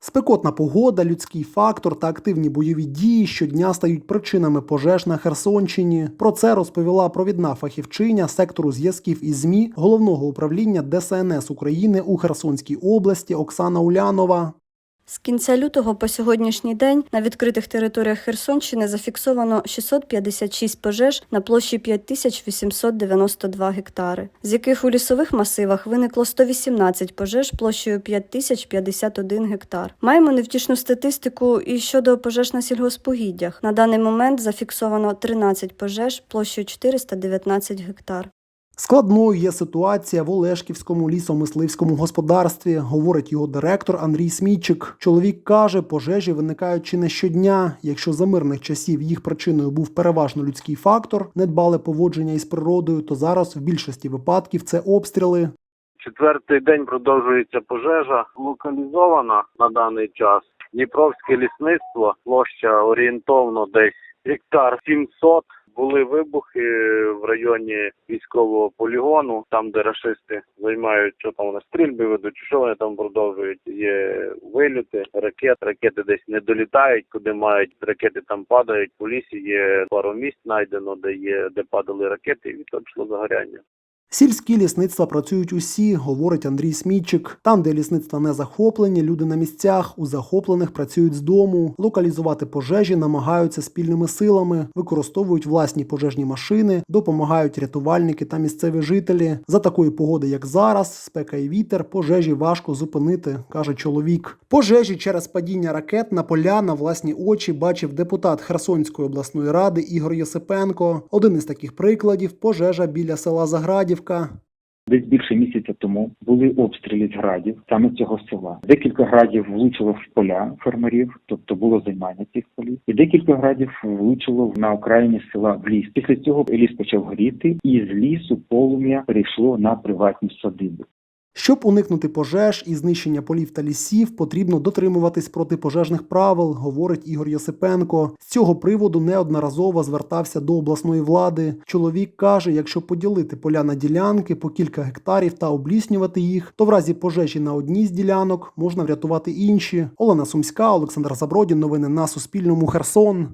Спекотна погода, людський фактор та активні бойові дії щодня стають причинами пожеж на Херсонщині. Про це розповіла провідна фахівчиня сектору зв'язків і ЗМІ головного управління ДСНС України у Херсонській області Оксана Улянова. З кінця лютого по сьогоднішній день на відкритих територіях Херсонщини зафіксовано 656 пожеж на площі 5892 гектари, з яких у лісових масивах виникло 118 пожеж площею 5051 гектар. Маємо невтішну статистику і щодо пожеж на сільгоспугіддях. На даний момент зафіксовано 13 пожеж площею 419 гектар. Складною є ситуація в Олешківському лісомисливському господарстві, говорить його директор Андрій Смійчик. Чоловік каже, пожежі виникають чи не щодня. Якщо за мирних часів їх причиною був переважно людський фактор, недбале поводження із природою, то зараз в більшості випадків це обстріли. Четвертий день продовжується пожежа, локалізована на даний час. Дніпровське лісництво, площа орієнтовно десь гектар 700. Були вибухи в районі військового полігону, там де рашисти займають, що там вони стрільби ведуть, що вони там продовжують. Є виліти ракет, ракети десь не долітають, куди мають ракети там падають. По лісі є пару місць знайдено, де є де падали ракети, і відтоді пішло загоряння. Сільські лісництва працюють усі, говорить Андрій Смійчик. Там, де лісництва не захоплені, люди на місцях, у захоплених працюють з дому. Локалізувати пожежі намагаються спільними силами, використовують власні пожежні машини, допомагають рятувальники та місцеві жителі. За такої погоди, як зараз, спека і вітер, пожежі важко зупинити, каже чоловік. Пожежі через падіння ракет на поля на власні очі бачив депутат Херсонської обласної ради Ігор Єсипенко. Один із таких прикладів пожежа біля села Заградівка. Десь більше місяця тому були обстріли з градів саме цього села. Декілька градів влучило в поля фермерів, тобто було займання цих полів, і декілька градів влучило на окраїні села в ліс. Після цього ліс почав горіти, і з лісу полум'я перейшло на приватні садиби. Щоб уникнути пожеж і знищення полів та лісів, потрібно дотримуватись протипожежних правил, говорить Ігор Йосипенко. З цього приводу неодноразово звертався до обласної влади. Чоловік каже, якщо поділити поля на ділянки по кілька гектарів та обліснювати їх, то в разі пожежі на одній з ділянок можна врятувати інші. Олена Сумська, Олександр Забродін. Новини на Суспільному. Херсон.